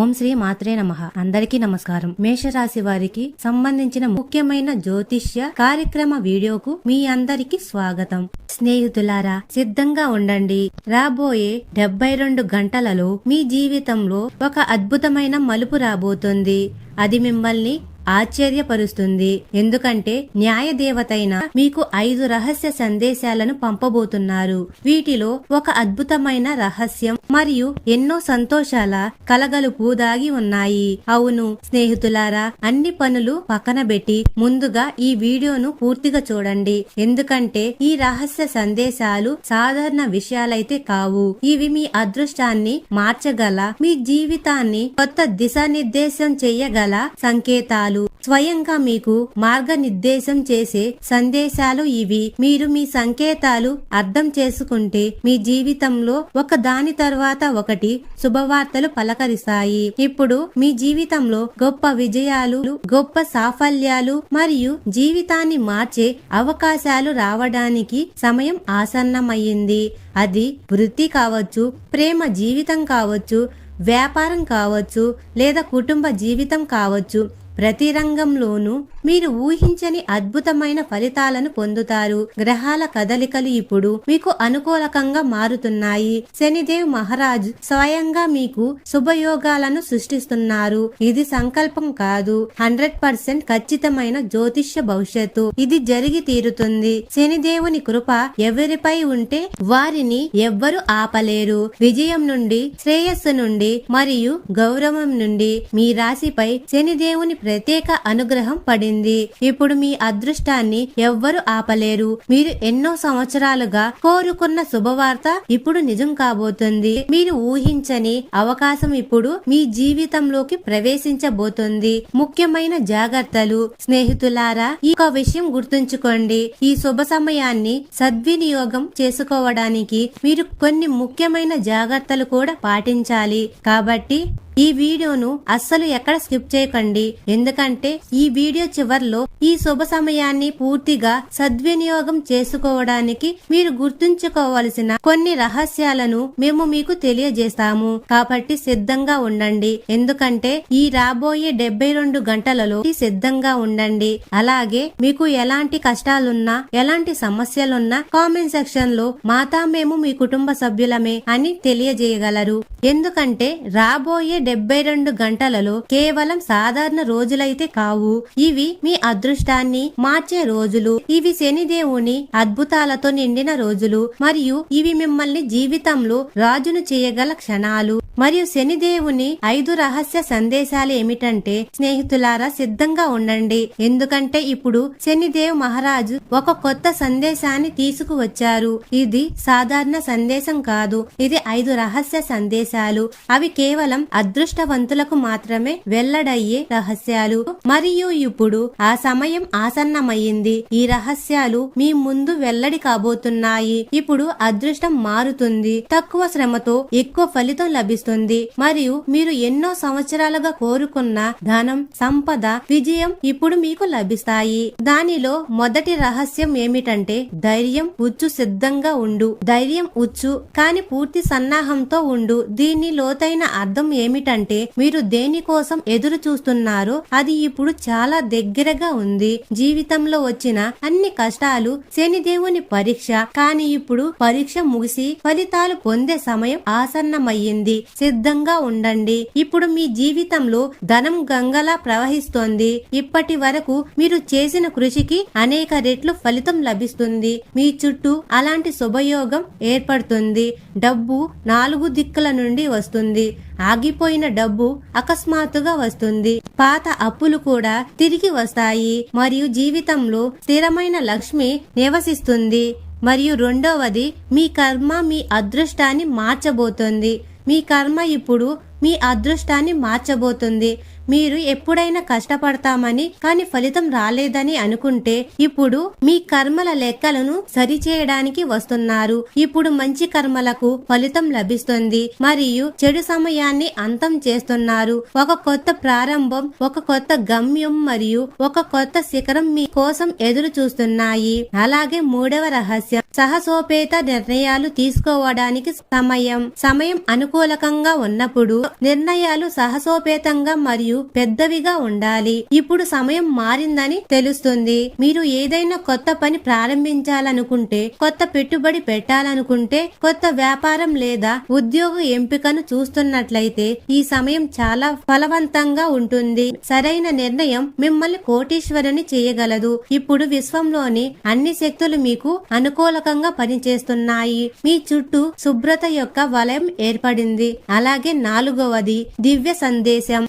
ఓం శ్రీ మాత్రే నమ. అందరికీ నమస్కారం. మేషరాశి వారికి సంబంధించిన ముఖ్యమైన జ్యోతిష్య కార్యక్రమ వీడియోకు మీ అందరికి స్వాగతం. స్నేహితులారా సిద్ధంగా ఉండండి. రాబోయే డెబ్బై రెండు గంటలలో మీ జీవితంలో ఒక అద్భుతమైన మలుపు రాబోతుంది. అది మిమ్మల్ని ఆశ్చర్యపరుస్తుంది. ఎందుకంటే న్యాయ దేవతైన మీకు ఐదు రహస్య సందేశాలను పంపబోతున్నారు. వీటిలో ఒక అద్భుతమైన రహస్యం మరియు ఎన్నో సంతోషాల కలగలుపు దాగి ఉన్నాయి. అవును స్నేహితులారా అన్ని పనులు పక్కన పెట్టి ముందుగా ఈ వీడియోను పూర్తిగా చూడండి. ఎందుకంటే ఈ రహస్య సందేశాలు సాధారణ విషయాలైతే కావు. ఇవి మీ అదృష్టాన్ని మార్చగల మీ జీవితాన్ని కొత్త దిశానిర్దేశం చెయ్యగల సంకేతాలు. స్వయంగా మీకు మార్గనిర్దేశం చేసే సందేశాలు ఇవి. మీరు మీ సంకేతాలు అర్థం చేసుకుంటే మీ జీవితంలో ఒక దాని తర్వాత ఒకటి శుభవార్తలు పలకరిస్తాయి. ఇప్పుడు మీ జీవితంలో గొప్ప విజయాలు గొప్ప సాఫల్యాలు మరియు జీవితాన్ని మార్చే అవకాశాలు రావడానికి సమయం ఆసన్నమయ్యింది. అది వృత్తి కావచ్చు ప్రేమ జీవితం కావచ్చు వ్యాపారం కావచ్చు లేదా కుటుంబ జీవితం కావచ్చు. ప్రతి రంగంలోనూ మీరు ఊహించని అద్భుతమైన ఫలితాలను పొందుతారు. గ్రహాల కదలికలు ఇప్పుడు మీకు అనుకూలకంగా మారుతున్నాయి. శనిదేవ్ మహారాజ్ స్వయంగా మీకు శుభయోగాలను సృష్టిస్తున్నారు. ఇది సంకల్పం కాదు. హండ్రెడ్ పర్సెంట్ ఖచ్చితమైన జ్యోతిష్య భవిష్యత్తు. ఇది జరిగి తీరుతుంది. శనిదేవుని కృప ఎవరిపై ఉంటే వారిని ఎవ్వరు ఆపలేరు. విజయం నుండి శ్రేయస్సు నుండి మరియు గౌరవం నుండి మీ రాశిపై శనిదేవుని ప్రత్యేక అనుగ్రహం పడింది. ఇప్పుడు మీ అదృష్టాన్ని ఎవ్వరు ఆపలేరు. మీరు ఎన్నో సంవత్సరాలుగా కోరుకున్న శుభవార్త ఇప్పుడు నిజం కాబోతుంది. మీరు ఊహించని అవకాశం ఇప్పుడు మీ జీవితంలోకి ప్రవేశించబోతుంది. ముఖ్యమైన జాగ్రత్తలు. స్నేహితులారా ఈ ఒక విషయం గుర్తుంచుకోండి. ఈ శుభ సమయాన్ని సద్వినియోగం చేసుకోవడానికి మీరు కొన్ని ముఖ్యమైన జాగ్రత్తలు కూడా పాటించాలి. కాబట్టి ఈ వీడియోను అస్సలు ఎక్కడ స్కిప్ చేయకండి. ఎందుకంటే ఈ వీడియో చివర్లో ఈ శుభ సమయాన్ని పూర్తిగా సద్వినియోగం చేసుకోవడానికి మీరు గుర్తుంచుకోవలసిన కొన్ని రహస్యాలను మేము మీకు తెలియజేస్తాము. కాబట్టి సిద్ధంగా ఉండండి. ఎందుకంటే ఈ రాబోయే డెబ్బై రెండు గంటలలో సిద్ధంగా ఉండండి. అలాగే మీకు ఎలాంటి కష్టాలున్నా ఎలాంటి సమస్యలున్నా కామెంట్ సెక్షన్లో మాతా మేము మీ కుటుంబ సభ్యులమే అని తెలియజేయగలరు. ఎందుకంటే రాబోయే డెబ్బై రెండు గంటలలో కేవలం సాధారణ రోజులైతే కావు. ఇవి మీ అదృష్టాన్ని మార్చే రోజులు. ఇవి శనిదేవుని అద్భుతాలతో నిండిన రోజులు. మరియు ఇవి మిమ్మల్ని జీవితంలో రాజును చేయగల క్షణాలు. మరియు శనిదేవుని ఐదు రహస్య సందేశాలు ఏమిటంటే స్నేహితులారా సిద్ధంగా ఉండండి. ఎందుకంటే ఇప్పుడు శనిదేవ్ మహారాజు ఒక కొత్త సందేశాన్ని తీసుకువచ్చారు. ఇది సాధారణ సందేశం కాదు. ఇది ఐదు రహస్య సందేశాలు. అవి కేవలం అద్భుత అదృష్టవంతులకు మాత్రమే వెల్లడయ్యే రహస్యాలు. మరియు ఇప్పుడు ఆ సమయం ఆసన్నమయ్యింది ఈ రహస్యాలు మీ ముందు వెల్లడి కాబోతున్నాయి. ఇప్పుడు అదృష్టం మారుతుంది. తక్కువ శ్రమతో ఎక్కువ ఫలితం లభిస్తుంది. మరియు మీరు ఎన్నో సంవత్సరాలుగా కోరుకున్న ధనం సంపద విజయం ఇప్పుడు మీకు లభిస్తాయి. దానిలో మొదటి రహస్యం ఏమిటంటే ధైర్యం ఉచ్చు సిద్ధంగా ఉండు. ధైర్యం ఉచ్చు కాని పూర్తి సన్నాహంతో ఉండు. దీని లోతైన అర్థం ఏమిటి ఏమిటంటే మీరు దేనికోసం ఎదురు చూస్తున్నారో అది ఇప్పుడు చాలా దగ్గరగా ఉంది. జీవితంలో వచ్చిన అన్ని కష్టాలు శనిదేవుని పరీక్ష. కానీ ఇప్పుడు పరీక్ష ముగిసి ఫలితాలు పొందే సమయం ఆసన్నమయ్యింది. సిద్ధంగా ఉండండి. ఇప్పుడు మీ జీవితంలో ధనం గంగలా ప్రవహిస్తోంది. ఇప్పటి వరకు మీరు చేసిన కృషికి అనేక రెట్లు ఫలితం లభిస్తుంది. మీ చుట్టూ అలాంటి శుభయోగం ఏర్పడుతుంది. డబ్బు నాలుగు దిక్కుల నుండి వస్తుంది. ఆగిపోయిన డబ్బు అకస్మాత్తుగా వస్తుంది. పాత అప్పులు కూడా తిరిగి వస్తాయి. మరియు జీవితంలో స్థిరమైన లక్ష్మి నివసిస్తుంది. మరియు రెండవది మీ కర్మ మీ అదృష్టాన్ని మార్చబోతుంది. మీ కర్మ ఇప్పుడు మీ అదృష్టాన్ని మార్చబోతుంది. మీరు ఎప్పుడైనా కష్టపడతామని కానీ ఫలితం రాలేదని అనుకుంటే ఇప్పుడు మీ కర్మల లెక్కలను సరిచేయడానికి వస్తున్నారు. ఇప్పుడు మంచి కర్మలకు ఫలితం లభిస్తుంది మరియు చెడు సమయాన్ని అంతం చేస్తున్నారు. ఒక కొత్త ప్రారంభం ఒక కొత్త గమ్యం మరియు ఒక కొత్త శిఖరం మీ కోసం ఎదురు చూస్తున్నాయి. అలాగే మూడవ రహస్యం సహసోపేత నిర్ణయాలు తీసుకోవడానికి సమయం. సమయం అనుకూలకంగా ఉన్నప్పుడు నిర్ణయాలు సహసోపేతంగా మరియు పెద్దవిగా ఉండాలి. ఇప్పుడు సమయం మారిందని తెలుస్తుంది. మీరు ఏదైనా కొత్త పని ప్రారంభించాలనుకుంటే కొత్త పెట్టుబడి పెట్టాలనుకుంటే కొత్త వ్యాపారం లేదా ఉద్యోగ ఎంపికను చూస్తున్నట్లయితే ఈ సమయం చాలా ఫలవంతంగా ఉంటుంది. సరైన నిర్ణయం మిమ్మల్ని కోటీశ్వరుని చేయగలదు. ఇప్పుడు విశ్వంలోని అన్ని శక్తులు మీకు అనుకూలకంగా పనిచేస్తున్నాయి. మీ చుట్టూ శుభ్రత యొక్క వలయం ఏర్పడింది. అలాగే నాలుగవది దివ్య సందేశం.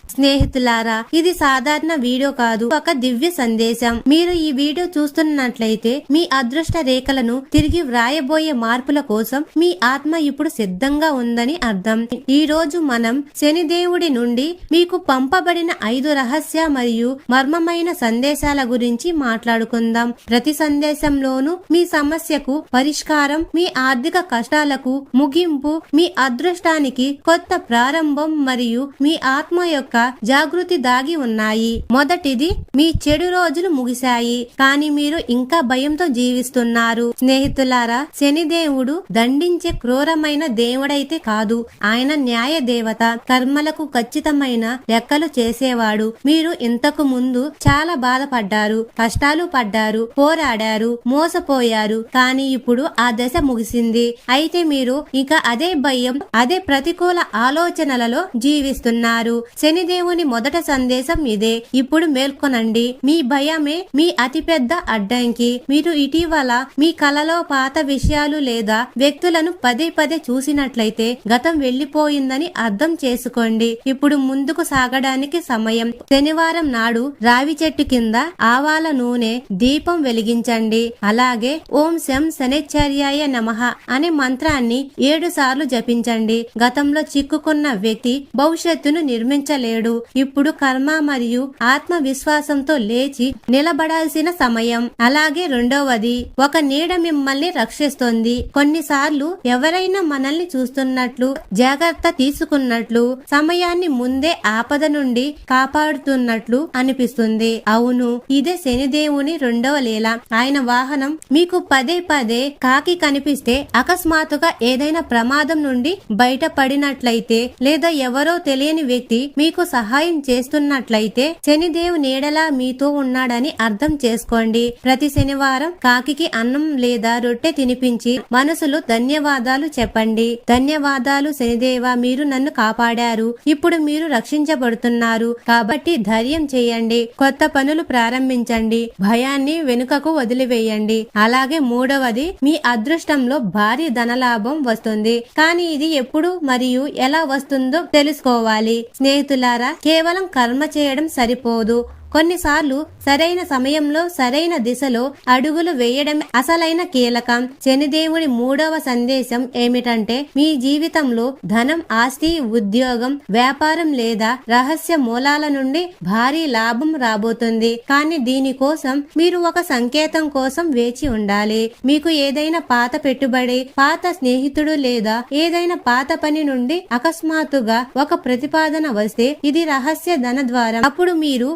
స్నేహితులారా ఇది సాధారణ వీడియో కాదు. ఒక దివ్య సందేశం. మీరు ఈ వీడియో చూస్తున్నట్లయితే మీ అదృష్ట రేఖలను తిరిగి వ్రాయబోయే మార్పుల కోసం మీ ఆత్మ ఇప్పుడు సిద్ధంగా ఉందని అర్థం. ఈ రోజు మనం శనిదేవుడి నుండి మీకు పంపబడిన ఐదు రహస్య మరియు మర్మమైన సందేశాల గురించి మాట్లాడుకుందాం. ప్రతి సందేశంలోనూ మీ సమస్యకు పరిష్కారం మీ ఆర్థిక కష్టాలకు ముగింపు మీ అదృష్టానికి కొత్త ప్రారంభం మరియు మీ ఆత్మ యొక్క జాగృతి దాగి ఉన్నాయి. మొదటిది మీ చెడు రోజులు ముగిశాయి. కానీ మీరు ఇంకా భయంతో జీవిస్తున్నారు. స్నేహితులారా శనిదేవుడు దండించే క్రూరమైన దేవుడైతే కాదు. ఆయన న్యాయ దేవత కర్మలకు ఖచ్చితమైన లెక్కలు చేసేవాడు. మీరు ఇంతకు ముందు చాలా బాధపడ్డారు కష్టాలు పడ్డారు పోరాడారు మోసపోయారు. కానీ ఇప్పుడు ఆ దశ ముగిసింది. అయితే మీరు ఇక అదే భయం అదే ప్రతికూల ఆలోచనలలో జీవిస్తున్నారు. శనిదేవుని మొదట సందేశం ఇదే. ఇప్పుడు మేల్కొనండి. మీ భయమే మీ అతిపెద్ద అడ్డంకి. మీరు ఇటీవల మీ కలలో పాత విషయాలు లేదా వ్యక్తులను పదే పదే చూసినట్లయితే గతం వెళ్ళిపోయిందని అర్థం చేసుకోండి. ఇప్పుడు ముందుకు సాగడానికి సమయం. శనివారం నాడు రావి చెట్టు కింద ఆవాల నూనె దీపం వెలిగించండి. అలాగే ఓం శం శనిచర్యాయ నమః అనే మంత్రాన్ని ఏడు సార్లు జపించండి. గతంలో చిక్కుకున్న వ్యక్తి భవిష్యత్తును నిర్మించలేడు. ఇప్పుడు కర్మ మరియు ఆత్మవిశ్వాసంతో లేచి నిలబడాల్సిన సమయం. అలాగే రెండవది ఒక నీడ మిమ్మల్ని రక్షిస్తుంది. కొన్నిసార్లు ఎవరైనా మనల్ని చూస్తున్నట్లు జాగ్రత్త తీసుకున్నట్లు సమయాన్ని ముందే ఆపద నుండి కాపాడుతున్నట్లు అనిపిస్తుంది. అవును ఇదే శనిదేవుని రెండవ లీల. ఆయన వాహనం మీకు పదే పదే కాకి కనిపిస్తే అకస్మాత్తుగా ఏదైనా ప్రమాదం నుండి బయటపడినట్లయితే లేదా ఎవరో తెలియని వ్యక్తి మీకు సహాయం చేస్తున్నట్లయితే శనిదేవు నీడలా మీతో ఉన్నాడని అర్థం చేసుకోండి. ప్రతి శనివారం కాకి అన్నం లేదా రొట్టె తినిపించి మనసులో ధన్యవాదాలు చెప్పండి. ధన్యవాదాలు శనిదేవ మీరు నన్ను కాపాడారు. ఇప్పుడు మీరు రక్షించబడుతున్నారు. కాబట్టి ధైర్యం చేయండి. కొత్త పనులు ప్రారంభించండి. భయాన్ని వెనుకకు వదిలివేయండి. అలాగే మూడవది మీ అదృష్టంలో భారీ ధనలాభం వస్తుంది. కానీ ఇది ఎప్పుడు మరియు ఎలా వస్తుందో తెలుసుకోవాలి. స్నేహితులారా కేవలం కర్మ చేయడం సరిపోదు. కొన్నిసార్లు సరైన సమయంలో సరైన దిశలో అడుగులు వేయడం అసలైన కీలకం. శనిదేవుడి మూడవ సందేశం ఏమిటంటే మీ జీవితంలో ధనం ఆస్తి ఉద్యోగం వ్యాపారం లేదా రహస్య మూలాల నుండి భారీ లాభం రాబోతుంది. కానీ దీనికోసం మీరు ఒక సంకేతం కోసం వేచి ఉండాలి. మీకు ఏదైనా పాత పెట్టుబడి పాత స్నేహితుడు లేదా ఏదైనా పాత పని నుండి అకస్మాత్తుగా ఒక ప్రతిపాదన వస్తే ఇది రహస్య ధన ద్వారా అప్పుడు మీరు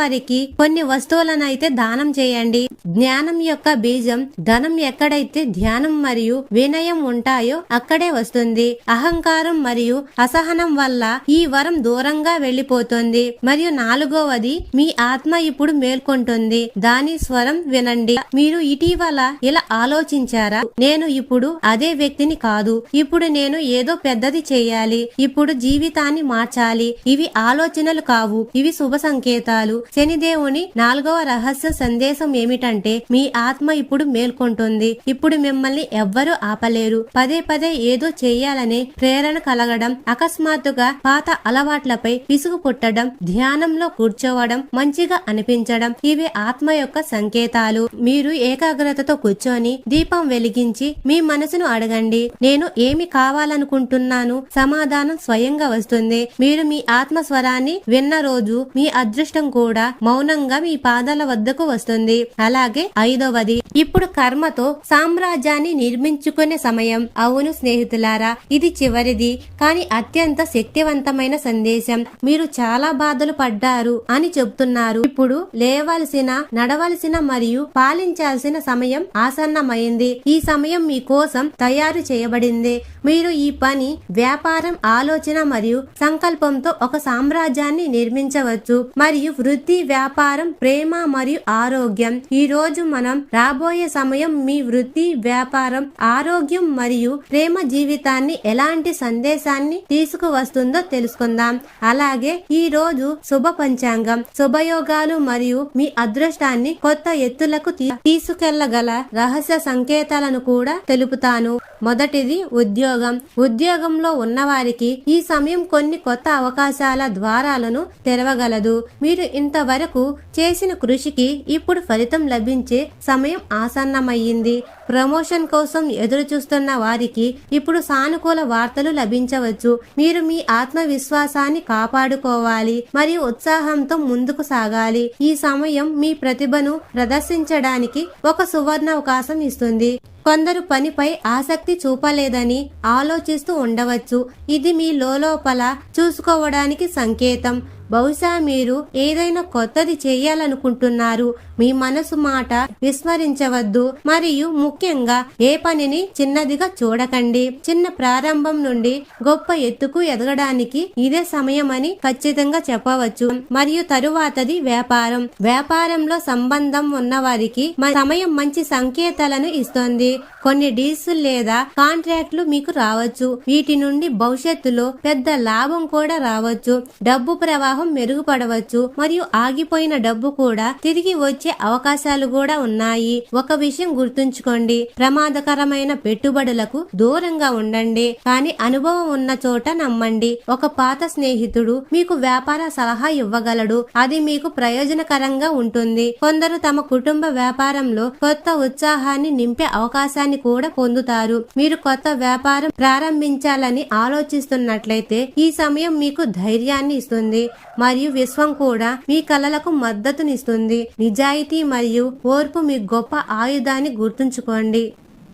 పేదవారికి కొన్ని వస్తువులను అయితే దానం చేయండి. జ్ఞానం యొక్క బీజం ధనం ఎక్కడైతే ధ్యానం మరియు వినయం ఉంటాయో అక్కడే వస్తుంది. అహంకారం మరియు అసహనం వల్ల ఈ వరం దూరంగా వెళ్ళిపోతుంది మరియు నాలుగవది మీ ఆత్మ ఇప్పుడు మేల్కొంటుంది. దాని స్వరం వినండి. మీరు ఇటీవల ఇలా ఆలోచించారా? నేను ఇప్పుడు అదే వ్యక్తిని కాదు. ఇప్పుడు నేను ఏదో పెద్దది చేయాలి. ఇప్పుడు జీవితాన్ని మార్చాలి. ఇవి ఆలోచనలు కావు. ఇవి శుభ సంకేతాలు. శనిదేవుని నాలుగవ రహస్య సందేశం ఏమిటంటే మీ ఆత్మ ఇప్పుడు మేల్కొంటుంది. ఇప్పుడు మిమ్మల్ని ఎవ్వరూ ఆపలేరు. పదే పదే ఏదో చేయాలనే ప్రేరణ కలగడం అకస్మాత్తుగా పాత అలవాట్లపై విసుగు పుట్టడం ధ్యానంలో కూర్చోవడం మంచిగా అనిపించడం ఇవి ఆత్మ యొక్క సంకేతాలు. మీరు ఏకాగ్రతతో కూర్చొని దీపం వెలిగించి మీ మనసును అడగండి. నేను ఏమి కావాలనుకుంటున్నాను? సమాధానం స్వయంగా వస్తుంది. మీరు మీ ఆత్మ స్వరాన్ని విన్న రోజు మీ అదృష్టం కూడా మౌనంగా మీ పాదాల వద్దకు వస్తుంది. అలాగే ఐదవది ఇప్పుడు కర్మతో సామ్రాజ్యాన్ని నిర్మించుకునే సమయం. అవును స్నేహితులారా ఇది చివరిది కానీ అత్యంత శక్తివంతమైన సందేశం. మీరు చాలా బాధలు పడ్డారు అని చెప్తున్నారు. ఇప్పుడు లేవలసిన నడవలసిన మరియు పాలించాల్సిన సమయం ఆసన్నమైంది. ఈ సమయం మీ కోసం తయారు చేయబడింది. మీరు ఈ పని వ్యాపారం ఆలోచన మరియు సంకల్పంతో ఒక సామ్రాజ్యాన్ని నిర్మించవచ్చు. మరియు వృత్తి వ్యాపారం ప్రేమ మరియు ఆరోగ్యం. ఈ రోజు మనం రాబోయే సమయం మీ వృత్తి వ్యాపారం ఆరోగ్యం మరియు ప్రేమ జీవితాన్ని ఎలాంటి సందేశాన్ని తీసుకువస్తుందో తెలుసుకుందాం. అలాగే ఈ రోజు శుభ పంచాంగం. శుభయోగాలు మరియు మీ అదృష్టాన్ని కొత్త ఎత్తులకు తీ- తీసుకెళ్ళగల రహస్య సంకేతాలను కూడా తెలుపుతాను. మొదటిది ఉద్యోగం. ఉద్యోగంలో ఉన్నవారికి ఈ సమయం కొన్ని కొత్త అవకాశాల ద్వారాలను తెరవగలదు. మీరు ఇంతవరకు చేసిన కృషికి ఇప్పుడు ఫలితం లభించే సమయం ఆసన్నమయ్యింది. ప్రమోషన్ కోసం ఎదురు చూస్తున్న వారికి ఇప్పుడు సానుకూల వార్తలు లభించవచ్చు. మీరు మీ ఆత్మవిశ్వాసాన్ని కాపాడుకోవాలి. మరియు ఉత్సాహంతో ముందుకు సాగాలి. ఈ సమయం మీ ప్రతిభను ప్రదర్శించడానికి ఒక సువర్ణ అవకాశం ఇస్తుంది. కొందరు పనిపై ఆసక్తి చూపలేదని ఆలోచిస్తూ ఉండవచ్చు. ఇది మీ లోపల చూసుకోవడానికి సంకేతం. బహుశా మీరు ఏదైనా కొత్తది చేయాలనుకుంటున్నారు. మీ మనసు మాట విస్మరించవద్దు. మరియు ముఖ్యంగా ఏ పనిని చిన్నదిగా చూడకండి. చిన్న ప్రారంభం నుండి గొప్ప ఎత్తుకు ఎదగడానికి ఇదే సమయం అని ఖచ్చితంగా చెప్పవచ్చు. మరియు తరువాతది వ్యాపారం. వ్యాపారంలో సంబంధం ఉన్న వారికి సమయం మంచి సంకేతాలను ఇస్తుంది. కొన్ని డీల్స్ లేదా కాంట్రాక్ట్లు మీకు రావచ్చు. వీటి నుండి భవిష్యత్తులో పెద్ద లాభం కూడా రావచ్చు. డబ్బు ప్రవాహం మెరుగుపడవచ్చు మరియు ఆగిపోయిన డబ్బు కూడా తిరిగి వచ్చే అవకాశాలు కూడా ఉన్నాయి. ఒక విషయం గుర్తుంచుకోండి. ప్రమాదకరమైన పెట్టుబడులకు దూరంగా ఉండండి. కానీ అనుభవం ఉన్న చోట నమ్మండి. ఒక పాత స్నేహితుడు మీకు వ్యాపార సలహా ఇవ్వగలడు. అది మీకు ప్రయోజనకరంగా ఉంటుంది. కొందరు తమ కుటుంబ వ్యాపారంలో కొత్త ఉత్సాహాన్ని నింపే అవకాశాన్ని కూడా పొందుతారు. మీరు కొత్త వ్యాపారం ప్రారంభించాలని ఆలోచిస్తున్నట్లయితే ఈ సమయం మీకు ధైర్యాన్ని ఇస్తుంది. మరియు విశ్వం కూడా మీ కలలకు మద్దతునిస్తుంది. నిజాయితీ మరియు ఓర్పు మీ గొప్ప ఆయుధాన్ని గుర్తుంచుకోండి.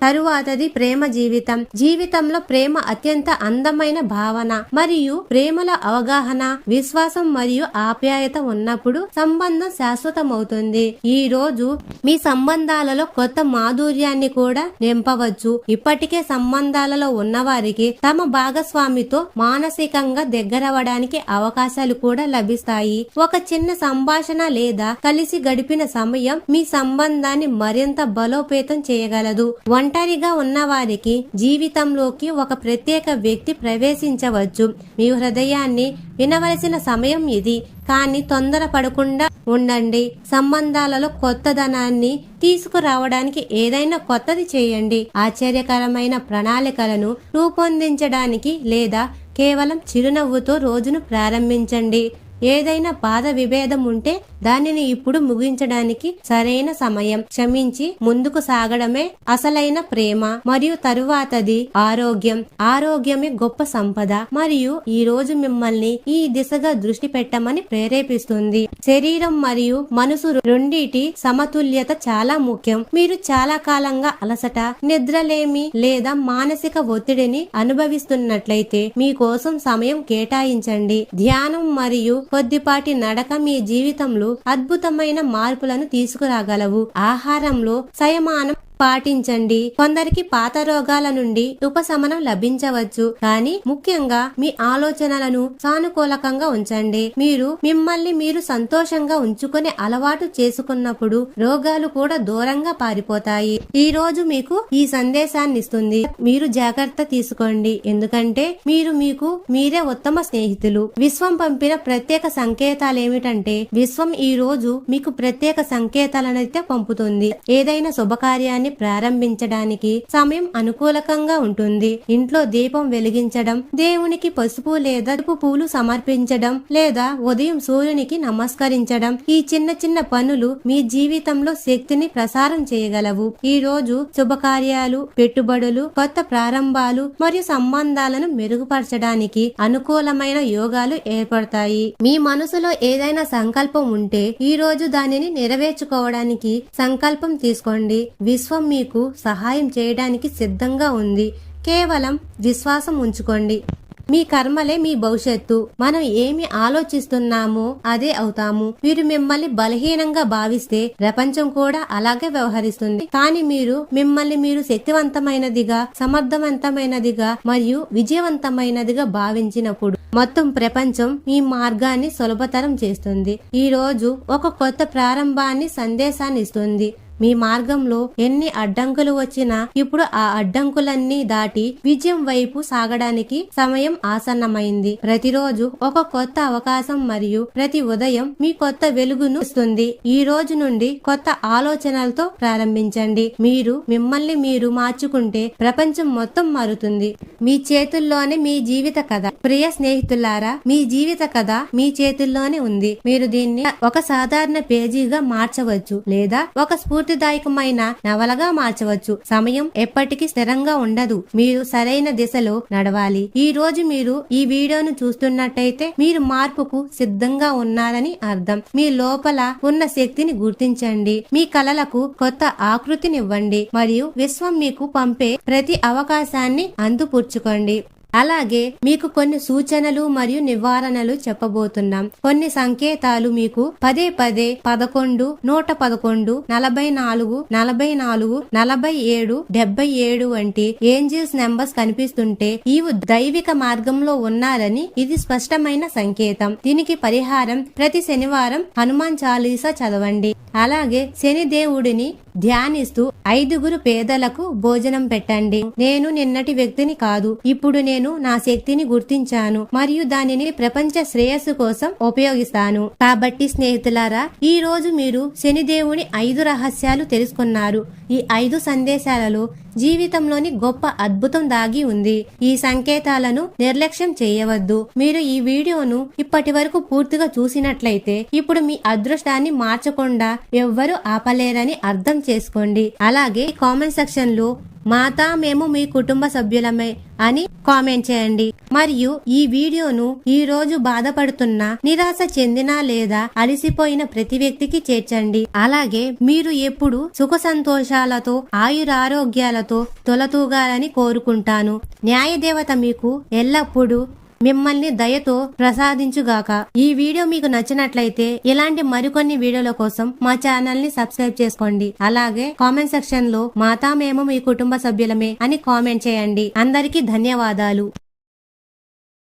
తరువాతది ప్రేమ జీవితం. జీవితంలో ప్రేమ అత్యంత అందమైన భావన మరియు ప్రేమల అవగాహన విశ్వాసం మరియు ఆప్యాయత ఉన్నప్పుడు సంబంధం శాశ్వతమవుతుంది. ఈ రోజు మీ సంబంధాలలో కొత్త మాధుర్యాన్ని కూడా నింపవచ్చు. ఇప్పటికే సంబంధాలలో ఉన్నవారికి తమ భాగస్వామితో మానసికంగా దగ్గరవడానికి అవకాశాలు కూడా లభిస్తాయి. ఒక చిన్న సంభాషణ లేదా కలిసి గడిపిన సమయం మీ సంబంధాన్ని మరింత బలోపేతం చేయగలదు. ఒంటరిగా ఉన్నవారికి జీవితంలోకి ఒక ప్రత్యేక వ్యక్తి ప్రవేశించవచ్చు. మీ హృదయాన్ని వినవలసిన సమయం ఇది. కానీ తొందర పడకుండా ఉండండి. సంబంధాలలో కొత్తదనాన్ని తీసుకురావడానికి ఏదైనా కొత్తది చేయండి. ఆశ్చర్యకరమైన ప్రణాళికలను రూపొందించడానికి లేదా కేవలం చిరునవ్వుతో రోజును ప్రారంభించండి. ఏదైనా బాధ విభేదం ఉంటే దానిని ఇప్పుడు ముగించడానికి సరైన సమయం. క్షమించి ముందుకు సాగడమే అసలైన ప్రేమ. మరియు తరువాతది ఆరోగ్యం. ఆరోగ్యమే గొప్ప సంపద. మరియు ఈ రోజు మిమ్మల్ని ఈ దిశగా దృష్టి పెట్టమని ప్రేరేపిస్తుంది. శరీరం మరియు మనసు రెండిటి సమతుల్యత చాలా ముఖ్యం. మీరు చాలా కాలంగా అలసట నిద్రలేమి లేదా మానసిక ఒత్తిడిని అనుభవిస్తున్నట్లయితే మీకోసం సమయం కేటాయించండి. ధ్యానం మరియు కొద్దిపాటి నడక మీ జీవితంలో అద్భుతమైన మార్పులను తీసుకురాగలవు. ఆహారంలో సయమానం పాటించండి. కొందరికి పాత రోగాల నుండి ఉపశమనం లభించవచ్చు. కానీ ముఖ్యంగా మీ ఆలోచనలను సానుకూలకంగా ఉంచండి. మీరు మిమ్మల్ని మీరు సంతోషంగా ఉంచుకునే అలవాటు చేసుకున్నప్పుడు రోగాలు కూడా దూరంగా పారిపోతాయి. ఈ రోజు మీకు ఈ సందేశాన్ని ఇస్తుంది. మీరు జాగ్రత్త తీసుకోండి. ఎందుకంటే మీరు మీకు మీరే ఉత్తమ స్నేహితులు. విశ్వం పంపిన ప్రత్యేక సంకేతాలు ఏమిటంటే విశ్వం ఈ రోజు మీకు ప్రత్యేక సంకేతాలనైతే పంపుతుంది. ఏదైనా శుభకార్యాన్ని ప్రారంభించడానికి సమయం అనుకూలకంగా ఉంటుంది. ఇంట్లో దీపం వెలిగించడం దేవునికి పసుపు లేదా పూలు సమర్పించడం లేదా ఉదయం సూర్యునికి నమస్కరించడం ఈ చిన్న చిన్న పనులు మీ జీవితంలో శక్తిని ప్రసారం చేయగలవు. ఈ రోజు శుభకార్యాలు పెట్టుబడులు కొత్త ప్రారంభాలు మరియు సంబంధాలను మెరుగుపరచడానికి అనుకూలమైన యోగాలు ఏర్పడతాయి. మీ మనసులో ఏదైనా సంకల్పం ఉంటే ఈ రోజు దానిని నెరవేర్చుకోవడానికి సంకల్పం తీసుకోండి. విశ్వ మీకు సహాయం చేయడానికి సిద్ధంగా ఉంది. కేవలం విశ్వాసం ఉంచుకోండి. మీ కర్మలే మీ భవిష్యత్తు. మనం ఏమి ఆలోచిస్తున్నామో అదే అవుతాము. మీరు మిమ్మల్ని బలహీనంగా భావిస్తే ప్రపంచం కూడా అలాగే వ్యవహరిస్తుంది. కానీ మీరు మిమ్మల్ని మీరు శక్తివంతమైనదిగా సమర్థవంతమైనదిగా మరియు విజయవంతమైనదిగా భావించినప్పుడు మొత్తం ప్రపంచం మీ మార్గాన్ని సులభతరం చేస్తుంది. ఈ రోజు ఒక కొత్త ప్రారంభాన్ని సందేశాన్ని ఇస్తుంది. మీ మార్గంలో ఎన్ని అడ్డంకులు వచ్చినా ఇప్పుడు ఆ అడ్డంకులన్నీ దాటి విజయం వైపు సాగడానికి సమయం ఆసన్నమైంది. ప్రతిరోజు ఒక కొత్త అవకాశం మరియు ప్రతి ఉదయం మీ కొత్త వెలుగును ఇస్తుంది. ఈ రోజు నుండి కొత్త ఆలోచనలతో ప్రారంభించండి. మీరు మిమ్మల్ని మీరు మార్చుకుంటే ప్రపంచం మొత్తం మారుతుంది. మీ చేతుల్లోనే మీ జీవిత కథ. ప్రియ స్నేహితులారా మీ జీవిత కథ మీ చేతుల్లోనే ఉంది. మీరు దీన్ని ఒక సాధారణ పేజీగా మార్చవచ్చు లేదా ఒక స్ఫూర్తి స్ఫూర్తిదాయకమైన నవలగా మార్చవచ్చు. సమయం ఎప్పటికీ స్థిరంగా ఉండదు. మీరు సరైన దిశలో నడవాలి. ఈ రోజు మీరు ఈ వీడియోను చూస్తున్నట్టయితే మీరు మార్పుకు సిద్ధంగా ఉన్నారని అర్థం. మీ లోపల ఉన్న శక్తిని గుర్తించండి. మీ కలలకు కొత్త ఆకృతినివ్వండి. మరియు విశ్వం మీకు పంపే ప్రతి అవకాశాన్ని అందుపుచ్చుకోండి అలాగే మీకు కొన్ని సూచనలు మరియు నివారణలు చెప్పబోతున్నాం. కొన్ని సంకేతాలు మీకు పదే పదే పదకొండు నూట పదకొండు నలభై నాలుగు నలభై నాలుగు నలభై ఏడు డెబ్బై ఏడు వంటి ఏంజిల్స్ నెంబర్స్ కనిపిస్తుంటే ఈవు దైవిక మార్గంలో ఉన్నారని ఇది స్పష్టమైన సంకేతం. దీనికి పరిహారం ప్రతి శనివారం హనుమాన్ చాలీసా చదవండి. అలాగే శని దేవుడిని ధ్యానిస్తూ ఐదుగురు పేదలకు భోజనం పెట్టండి. నేను నిన్నటి వ్యక్తిని కాదు ఇప్పుడు నేను నేను నా శక్తిని గుర్తించాను మరియు దానిని ప్రపంచ శ్రేయస్సు కోసం ఉపయోగిస్తాను. కాబట్టి స్నేహితులారా ఈ రోజు మీరు శనిదేవుని ఐదు రహస్యాలు తెలుసుకున్నారు. ఈ ఐదు సందేశాలలో జీవితంలోని గొప్ప అద్భుతం దాగి ఉంది. ఈ సంకేతాలను నిర్లక్ష్యం చేయవద్దు. మీరు ఈ వీడియోను ఇప్పటి వరకు పూర్తిగా చూసినట్లయితే ఇప్పుడు మీ అదృష్టాన్ని మార్చకుండా ఎవ్వరూ ఆపలేరని అర్థం చేసుకోండి. అలాగే కామెంట్ సెక్షన్లో మాతా మేము మీ కుటుంబ సభ్యులమే అని కామెంట్ చేయండి. మరియు ఈ వీడియోను ఈ రోజు బాధపడుతున్న నిరాశ చెందిన లేదా అలసిపోయిన ప్రతి వ్యక్తికి చేర్చండి. అలాగే మీరు ఎప్పుడు సుఖ సంతోషాలతో ఆయురారోగ్యాలతో తొలతూగాలని కోరుకుంటాను. న్యాయదేవత మీకు ఎల్లప్పుడూ మిమ్మల్ని దయతో ప్రసాదించుగాక. ఈ వీడియో మీకు నచ్చినట్లయితే ఇలాంటి మరికొన్ని వీడియోల కోసం మా ఛానల్ని సబ్స్క్రైబ్ చేసుకోండి. అలాగే కామెంట్ సెక్షన్లో మాతా మేము మీ కుటుంబ సభ్యులమే అని కామెంట్ చేయండి. అందరికీ ధన్యవాదాలు.